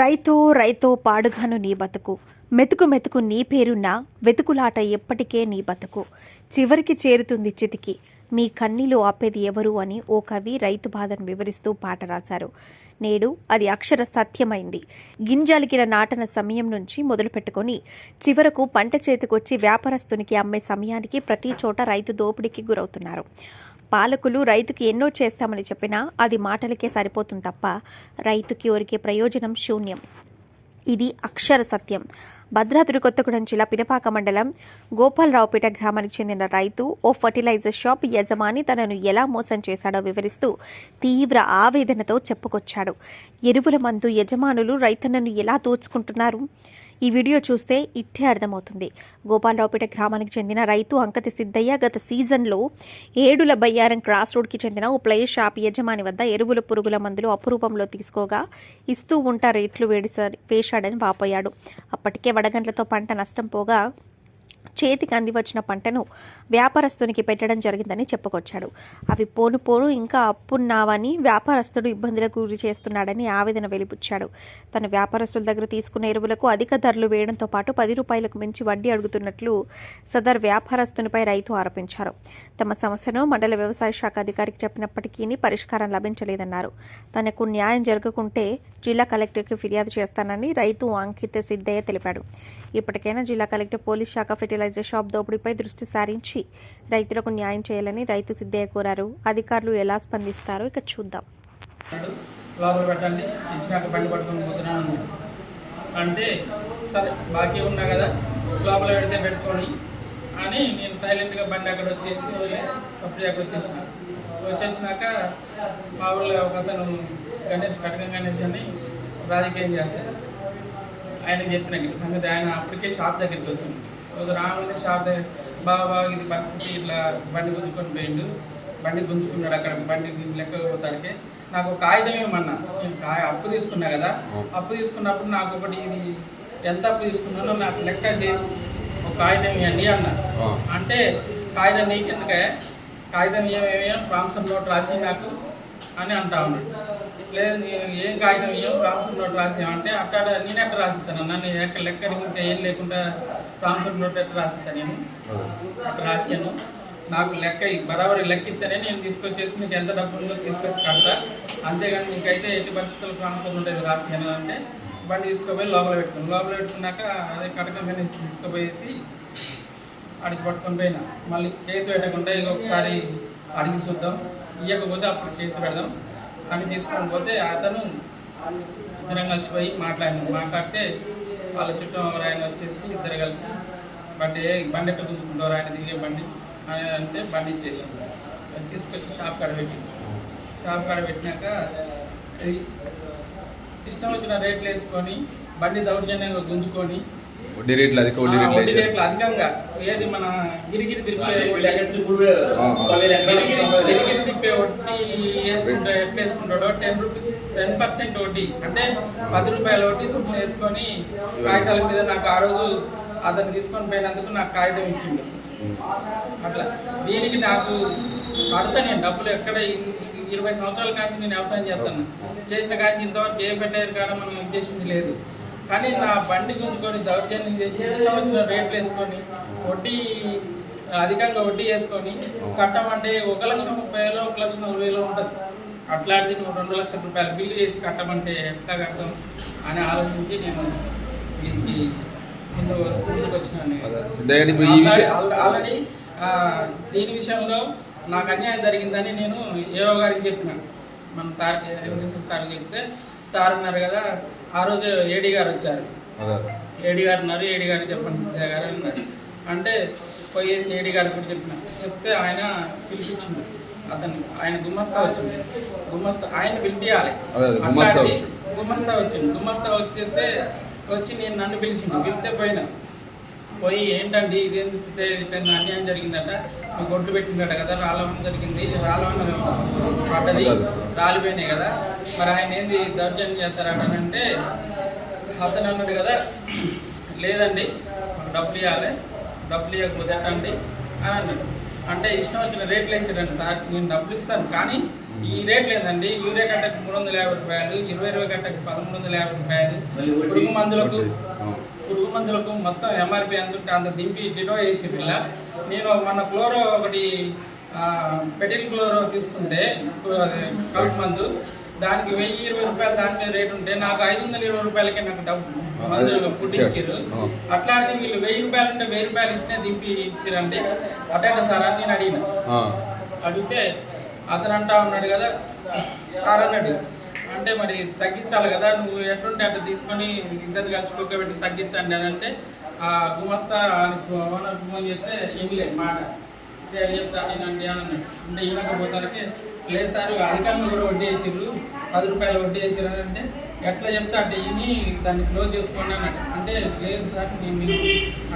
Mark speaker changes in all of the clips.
Speaker 1: రైతో రైతో పాడుగాను నీ బతుకు. మెతుకు మెతుకు నీ పేరున్న వెతుకులాట ఎప్పటికే నీ బతుకు. చివరికి చేరుతుంది చితికి. మీ కన్నీలు ఆపేది ఎవరు అని ఓ కవి రైతు బాధను వివరిస్తూ పాట రాశారు. నేడు అది అక్షర సత్యమైంది. గింజాలికిన నాటన సమయం నుంచి మొదలుపెట్టుకొని చివరకు పంట చేతికొచ్చి వ్యాపారస్తునికి అమ్మే సమయానికి ప్రతి చోట రైతు దోపిడీకి గురవుతున్నారు. పాలకులు రైతుకి ఎన్నో చేస్తామని చెప్పినా అది మాటలకే సరిపోతుంది తప్ప రైతుకి ఒరికే ప్రయోజనం శూన్యం. ఇది అక్షర సత్యం. భద్రాద్రి కొత్తగూడెం జిల్లా పినపాక మండలం గోపాలరావుపేట గ్రామానికి చెందిన రైతు ఓ ఫర్టిలైజర్ షాప్ యజమాని తనను ఎలా మోసం చేశాడో వివరిస్తూ తీవ్ర ఆవేదనతో చెప్పుకొచ్చాడు. ఎరువుల మందు యజమానులు రైతన్నను ఎలా దోచుకుంటున్నారు? ఈ వీడియో చూస్తే ఇట్టే అర్థమవుతుంది. గోపాలరావుపేట గ్రామానికి చెందిన రైతు అంకతి సిద్ధయ్య గత సీజన్లో ఏడుల బయ్యారం క్రాస్ రోడ్కి చెందిన ఓ ప్లే షాప్ యజమాని వద్ద ఎరువుల పురుగుల మందులు అపురూపంలో తీసుకోగా ఇస్తూ ఉంటా రేట్లు వేడిసా వేశాడని వాపోయాడు. అప్పటికే వడగండ్లతో పంట నష్టం పోగా చేతికి అంది వచ్చిన పంటను వ్యాపారస్తునికి పెట్టడం జరిగిందని చెప్పుకొచ్చాడు. అవి పోను పోను ఇంకా అప్పున్నావని వ్యాపారస్తుడు ఇబ్బందులకు గురి చేస్తున్నాడని ఆవేదన వెలిపుచ్చాడు. తన వ్యాపారస్తుల దగ్గర తీసుకున్న ఎరువులకు అధిక ధరలు వేయడంతో పాటు పది రూపాయలకు మించి వడ్డీ అడుగుతున్నట్లు సదర్ వ్యాపారస్తునిపై రైతు ఆరోపించారు. తమ సమస్యను మండల వ్యవసాయ శాఖ అధికారికి చెప్పినప్పటికీ పరిష్కారం లభించలేదన్నారు. తనకు న్యాయం జరగకుంటే జిల్లా కలెక్టర్కి ఫిర్యాదు చేస్తానని రైతు అంకిత సిద్ధయ్య తెలిపాడు. ఇప్పటికైనా జిల్లా కలెక్టర్ పోలీస్ శాఖ ఫెర్టిలైజర్ షాప్ దోపిడీపై దృష్టి సారించి రైతులకు న్యాయం చేయాలని రైతు సిద్ధయ్య కోరారు. అధికారులు ఎలా స్పందిస్తారో ఇక చూద్దాం.
Speaker 2: అంటే సరే బాకీ ఉన్నా కదా లోపల పెడితే పెట్టుకొని అని నేను సైలెంట్గా బండి అక్కడ వచ్చేసి సప్లై అక్కడ వచ్చేసిన. వచ్చేసినాక మా ఊళ్ళో ఒక అతను గణేష్ కటకం గణేష్ అని రాజకీయం చేస్తాడు. ఆయనకి చెప్పిన సంగతి ఆయన అప్పటికే షాప్ దగ్గరికి వచ్చింది. రాగానే షాప్ దగ్గర బాబా ఇది పరిస్థితి ఇట్లా బండి గుంజుకొని పోయిండు. బండి గుంజుకున్నాడు అక్కడ బండి లెక్క పోతానికి. నాకు ఒక కాగితం ఏమన్నా అప్పు తీసుకున్నా కదా. అప్పు తీసుకున్నప్పుడు నాకు ఒకటి ఇది ఎంత అప్పు తీసుకున్నానో నాకు లెక్క చేసి ఒక కాగితం ఇవ్వండి అన్న. అంటే కాగితం నీకెందుకే? కాగితం ఏమేమి ప్రాంసం నోట్ రాసి నాకు అని అంటా ఉన్నాడు లేదు నేను ఏం కాగితం ఏం ప్రాంతం నోట్ రాసి అంటే నేను ఎక్కడ రాసిస్తాను అన్న? నేను ఎక్కడ లెక్క ఇంకా ఏం లేకుండా ప్రాంసం నోట్ ఎక్కడ రాసిస్తాను నేను? అక్కడ రాసాను నాకు లెక్క బరాబరి లెక్క ఇస్తేనే నేను తీసుకొచ్చేసి నీకు ఎంత డబ్బు ఉందో తీసుకొచ్చి కడతా. అంతేగాని నీకైతే ఎట్టి పరిస్థితుల్లో ప్రాంతం ఉంటుంది రాసాను అంటే బండి తీసుకుపోయి లోపల పెట్టుకున్నాను లోపల పెట్టుకున్నాక అదే కటకంగానే తీసుకుపోయేసి అడిగి పట్టుకొని పోయినా. మళ్ళీ కేసు పెట్టకుండా ఇక ఒకసారి అడిగి చూద్దాం. ఇవ్వకపోతే అప్పుడు కేసు పెడదాం. అని తీసుకొని పోతే అతను ఇద్దరం కలిసిపోయి మాట్లాడినాం. మాట్లాడితే వాళ్ళ చుట్టూ ఒక ఆయన వచ్చేసి ఇద్దరు కలిసి బండి బండి ఎట్లా గుంజుకుంటారు? ఆయన దిగే బండి. అని అంటే బండి ఇచ్చేసింది తీసుకొచ్చి షాప్ కాడ పెట్టింది షాప్ కాడ పెట్టినాక ఇష్టం వచ్చిన రేట్లు వేసుకొని బండి దౌర్జన్యంగా గుంజుకొని
Speaker 3: వడ్డీ రేట్లు అధిక వడ్డీ రేట్లు
Speaker 2: వడ్డీ
Speaker 3: వేసారు
Speaker 2: రేట్లు అధికంగా. ఏది మన గిరిగిరి గిరిగిరి తిప్పే వడ్డీ. వేసుకుంటా ఎట్లా వేసుకుంటాడో? టెన్ రూపీస్ టెన్ పర్సెంట్ వడ్డీ. అంటే పది రూపాయల వడ్డీ చొప్పున వేసుకొని కాగితాల మీద నాకు ఆ రోజు అతను తీసుకొని పోయినందుకు నాకు కాగితం ఇచ్చిండు. అట్లా. దీనికి నాకు కడతా నేను డబ్బులు ఎక్కడ? ఇరవై సంవత్సరాల కానీ నేను వ్యవసాయం చేస్తాను. చేసిన కానీ ఇంతవరకు ఏ పెట్టారు కానీ మనం ఉద్దేశించి లేదు. కానీ నా బండి గుంజుకొని దౌర్జన్యం చేసి ఇష్టం వచ్చిన రేట్లు వేసుకొని వడ్డీ అధికంగా వడ్డీ వేసుకొని కట్టమంటే ఒక లక్ష ముప్పై వేలు ఒక లక్ష నలభై వేలు ఉంటుంది. అట్లాంటిది నువ్వు రెండు లక్షల రూపాయలు బిల్లు చేసి కట్టమంటే ఎట్లా కడతాం అని ఆలోచించి నేను దీనికి ముందుకు వచ్చినాను. ఆల్రెడీ- దీని విషయంలో నాకు అన్యాయం జరిగిందని నేను ఏవో గారికి చెప్పిన. మన రెవల్యూషన్ సార్కి చెప్తే సార్ అన్నారు కదా ఆ రోజు ఏడీ గారు వచ్చారు. ఏడీ గారు ఉన్నారు ఏడీ గారికి చెప్పండి సిద్ధయ్య గారు అన్నారు. అంటే పోయేసి ఏడీ గారికి కూడా చెప్పిన చెప్తే ఆయన పిలిపించింది అతను ఆయన గుమ్మస్తా వచ్చింది గుమ్మస్తా ఆయన
Speaker 3: వచ్చిండు.
Speaker 2: గుమ్మస్తా వచ్చింది గుమ్మస్తా వచ్చితే వచ్చి నేను నన్ను పిలిచిండు. పిలిస్తే పోయినా. పోయి ఏంటండి ఇదేంటి సిద్ధ ఇట్లా అన్యాయం జరిగిందట? మీ గొడ్లు పెట్టిందట కదా రాళ్ళవనం జరిగింది. రాళ్ళవనం పడ్డది రాలిపోయినాయి కదా. మరి ఆయన ఏంది దౌర్జన్యం చేస్తారట అంటే అతను అన్నాడు కదా లేదండి డబ్బులు ఇవ్వాలి డబ్బులు ఇవ్వకపోతే ఎట్టండి అని అన్నాడు. అంటే ఇష్టం వచ్చిన రేట్లు వేసాడండి సార్ నేను డబ్బులు ఇస్తాను. కానీ ఈ రేట్లు ఏంటండి యూరియా కట్టకు మూడు వందల యాభై రూపాయలు ఇరవై ఇరవై కట్టకు పదమూడు వందల యాభై రూపాయలు. పురుగు మందులకు. పురుగు మందులకు మొత్తం ఎంఆర్పి ఎంత ఉంటే అంత దింపి డిటో వేసి పిల్ల నేను మన క్లోరో ఒకటి పెటిల్ క్లోరో తీసుకుంటే కలుపు మందు దానికి వెయ్యి ఇరవై రూపాయలు దాని మీద రేట్ ఉంటే నాకు ఐదు వందల ఇరవై రూపాయలకే నాకు డబ్బు మందులు పుట్టించారు
Speaker 3: ఆ.
Speaker 2: అట్లాంటిది వీళ్ళు వెయ్యి రూపాయలు ఉంటే వెయ్యి రూపాయలు ఇచ్చినే దింపి ఇచ్చారంటే అటే సార్ అని నేను అడిగిన. అడిగితే అతను అంటా ఉన్నాడు కదా సార్ అన్నాడు అంటే మరి తగ్గించాలి కదా నువ్వు ఎట్లుంటే అట్లా తీసుకొని ఇద్దరు కలిసి కుక్కబెట్టి తగ్గించండి అని అంటే ఆ గుమస్తా ఓనర్ ఫోన్ చేస్తే ఏమి లేదు మాట. నేను చెప్తా నేను అండి అని అన్నాడు అంటే ఈయనకపోతానికి లేదు సార్ అధికంగా కూడా వడ్డీ వేసిర్రు. పది రూపాయలు వడ్డీ వేసిర్రు అని అంటే ఎట్లా చెప్తా అంటే ఇని దాన్ని క్లోజ్ చేసుకోండి అన్నాడు అంటే లేదు సార్ నేను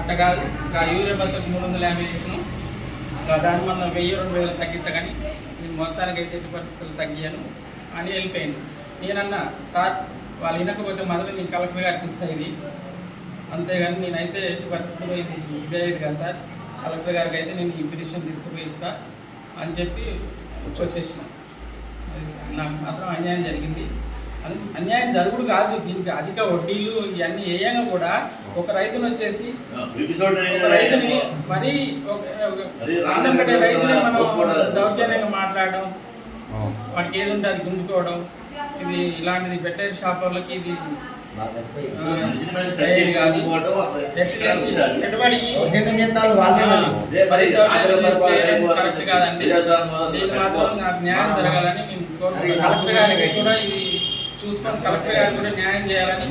Speaker 2: అట్ట కాదు. ఇంకా యూరియా బద్దకు మూడు వందల యాభై వేసినాం దాని మనం వెయ్యి రెండు వేలు తగ్గిస్తా కానీ నేను మొత్తానికి అయితే పరిస్థితులు తగ్గాను అని వెళ్ళిపోయింది. నేనన్నా సార్ వాళ్ళు వినకపోతే మొదలు నేను కలెక్టర్ గారికి ఇస్తా ఇది. అంతేగాని నేనైతే ఎట్టి పరిస్థితుల్లో ఇది ఇదే కదా సార్. కలెక్టర్ గారికి అయితే నేను ఈ పిటిషన్ తీసుకుపోయి ఇస్తా అని చెప్పి వచ్చేసిన. నాకు మాత్రం అన్యాయం జరిగింది. అన్- అన్యాయం జరుగుడు కాదు. దీనికి అధిక వడ్డీలు ఇవన్నీ వేయంగా కూడా ఒక రైతును వచ్చేసి ఒక రైతుని మరీ ఒక- రైతుని మనం. దౌర్జన్యంగా మాట్లాడడం.
Speaker 3: ఆ.
Speaker 2: వాడికి ఏది ఉంటే అది గుంజుకోవడం ఇది ఇలాంటిది పెట్టే షాపులకి ఇది ఏది కాదు. ఎట్లా పెట్టుబడి.
Speaker 4: దౌర్జన్యం చేస్తారు వాళ్ళే మరి.
Speaker 2: మరి కరెక్ట్ కాదండి. దీనికి మాత్రం నాకు న్యాయం జరగాలని మేము కోరుకుంటున్నాం. కలెక్టర్ గారికి కూడా ఇది చూసుకొని కలెక్టర్ గారికి కూడా న్యాయం చేయాలని